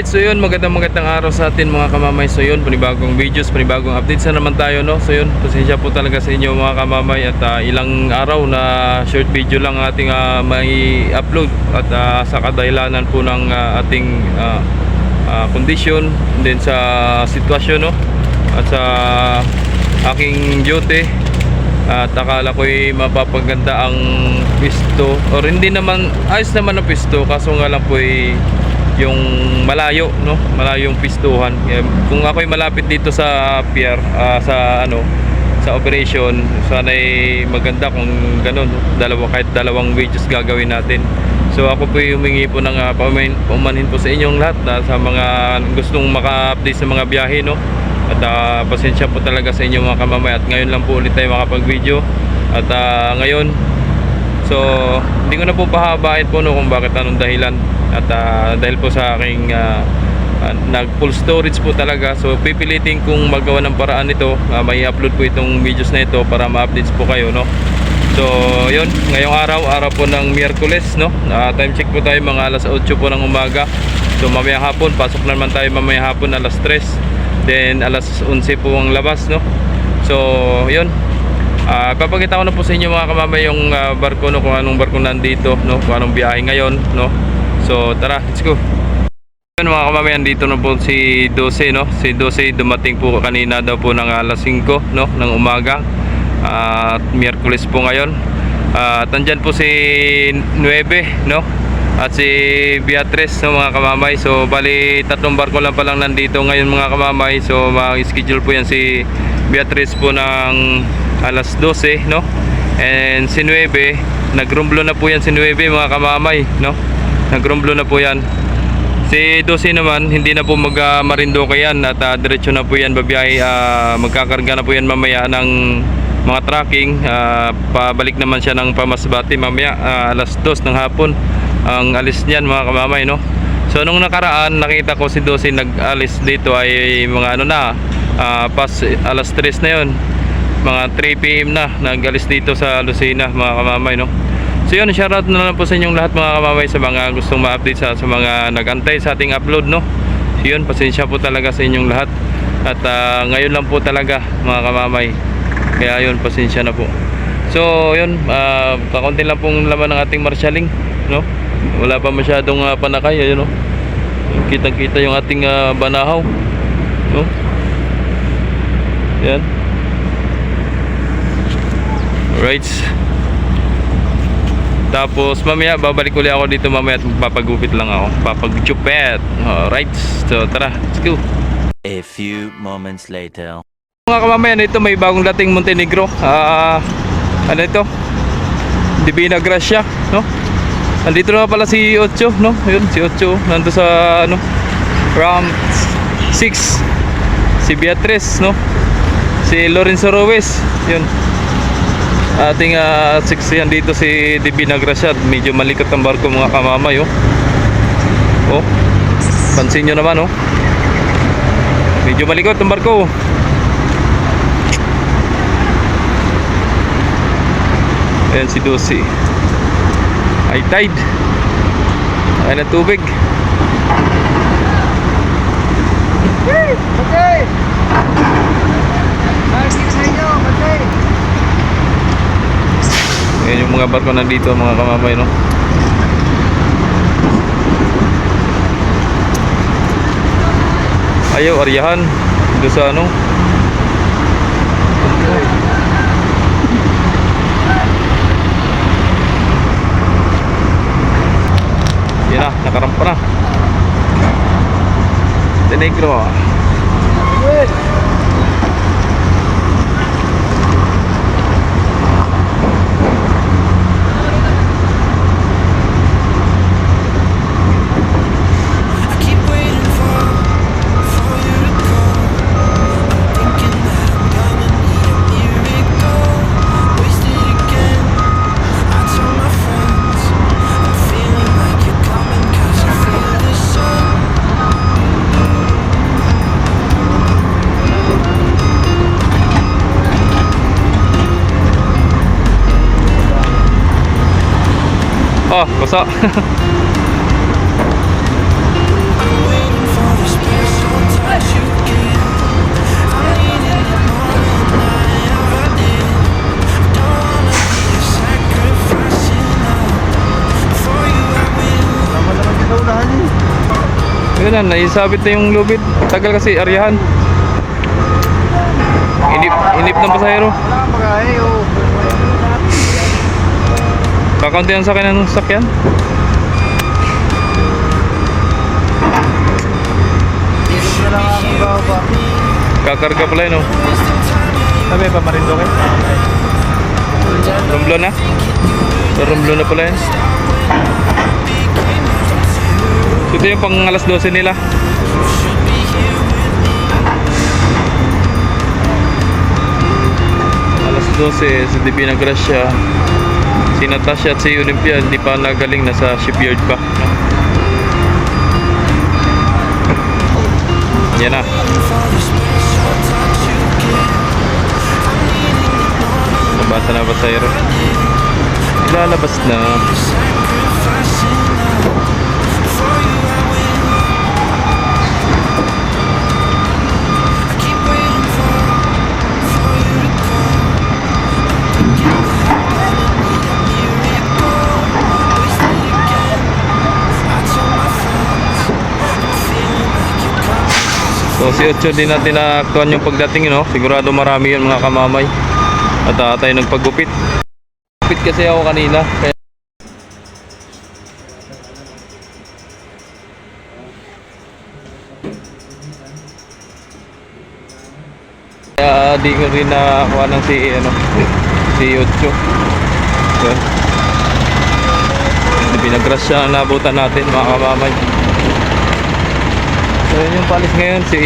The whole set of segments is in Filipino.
Alright, so yun, magandang magandang araw sa atin mga kamamay. So yun, panibagong videos, panibagong updates na naman tayo, no? So yun, pasensya po talaga sa inyo mga kamamay at ah, ilang araw na short video lang ang ating ah, may upload at ah, sa kadahilanan po ng ah, ating ah, ah, condition and then sa sitwasyon, no? At sa aking duty at akala ko'y mapapaganda ang pisto or hindi naman ayos naman ang pisto kaso nga lang po yung malayo no? Malayo yung pistuhan. Eh, kung ako'y malapit dito sa pier ah, sa ano sa operation sana ay maganda kung ganun dalawa kahit dalawang videos gagawin natin. So ako po humingi po ng uh, paumanhin, paumanhin po sa inyong lahat na sa mga gustong maka-update sa mga biyahe no? At ah, pasensya po talaga sa inyo mga kamamay. At ngayon lang po ulit tayo makapag-video. At ah, ngayon so hindi ko na po pahabain po no kung bakit anong dahilan at ah, dahil po sa aking ah, ah, nag full storage po talaga so pipilitin kong magawa ng paraan nito Ah, may upload po itong videos na ito para ma-updates po kayo no So, yun, ngayong araw, araw po ng Miyerkules, no? Ah, time check po tayo mga alas 8 po ng umaga. So, mamaya hapon, pasok na naman tayo mamaya hapon alas 3. Then, alas 11 po ang labas, no? So, yun. Ah, papakita ko na po sa inyo mga kamamay yung ah, barko, no? Kung anong barko nandito, no? Kung anong biyahe ngayon, no? So, tara, let's go. Yun mga kamamayan, dito na po si 12, no? Si 12 dumating po kanina daw po ng alas 5, no? Ng umaga. At Miyerkules po ngayon. At andyan po si 9, no? At si Beatrice, no, mga kamamay. So, bali, tatlong barko lang palang nandito ngayon mga kamamay. So, mag-schedule po yan si Beatrice po ng alas 12, no? And si 9, nagrumblo na po yan si 9 mga kamamay, no? Nagrumblo na po yan. Si 12 naman, hindi na po mag-marindoke yan at ah, diretso na po yan babiyahe. ah, magkakarga na po yan mamaya ng mga tracking. Ah, pabalik naman siya ng Pamasbati mamaya ah, alas 2 ng hapon. Ang alis niyan mga kamamay, no? So nung nakaraan, nakita ko si 12 nag-alis dito ay mga ano na, ah, pas alas 3 na yon mga 3 p.m. na nag-alis dito sa Lucena mga kamamay, no? So yun, shoutout na lang po sa inyong lahat mga kamamay sa mga gustong ma-update sa, sa mga nagantay sa ating upload no. So yun, pasensya po talaga sa inyong lahat. At ah, ngayon lang po talaga mga kamamay. Kaya yun, pasensya na po. So yun, uh, kakunti lang pong laman ng ating marshaling no. Wala pa masyadong ah, panakay, ayun no. Kitang-kita yung ating ah, banahaw. No? Yan. Right. Tapos mamaya babalik ulit ako dito mamaya at papagupit lang ako. Papagchupet. Alright. So tara, let's go. A few moments later. Mga kamamayan, ito may bagong dating Montenegro. Ah, ano ito? Divina Gracia, no? Andito na pala si Ocho, no? Yun, si Ocho. Nando sa, ano, Ram 6. Si Beatrice, no? Si Lorenzo Ruiz. Yun. Ating uh, 6 yan dito si Divina Gracia. Medyo malikot ang barko mga kamamay, oh. Oh. Pansin nyo naman, oh. Medyo malikot ang barko. Ayan si Dosi. High tide. Ayan ang tubig. Okay. Bakit sa inyo, okay. Ayan yung mga barko nandito mga kamamay no. Ayaw, aryahan. Doon sa ano. Yan na, nakarampa na. Tenegro. Good. puso Yun na, naisabit na yung lubid. Tagal kasi, aryahan. Inip, inip ng pasahero. Wala, mga eh, oh. Kakaunti ang sakyan ng sakyan. Lang. Kakarga pala yun, oh. Sabi pa Marinduque? Rumblo na. Rumblo na pala yun. Ito yung pang alas 12 nila. Alas 12 sa Divina Gracia. Si Natasha at si Olympia hindi pa nagaling nasa shipyard pa. Yan na. Nabasa na ba sa'yo? Ilalabas na. So si Ocho din natin naaktuhan yung pagdating no? Sigurado marami yun mga kamamay. At uh, tayo nagpagupit. Gupit kasi ako kanina. Kaya Kaya di ko rin nakakuha ng si ano si Ocho. Yun. Pinagras siya ang nabutan natin mga kamamay. So yun yung palis ngayon. Si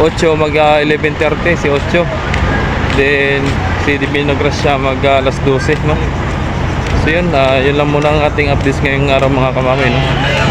8 mag ah, 11.30 si 8 Then si Divino Gracia mag alas 12 no? So yun, ah, yun lang muna ang ating updates ngayong araw mga kamamay no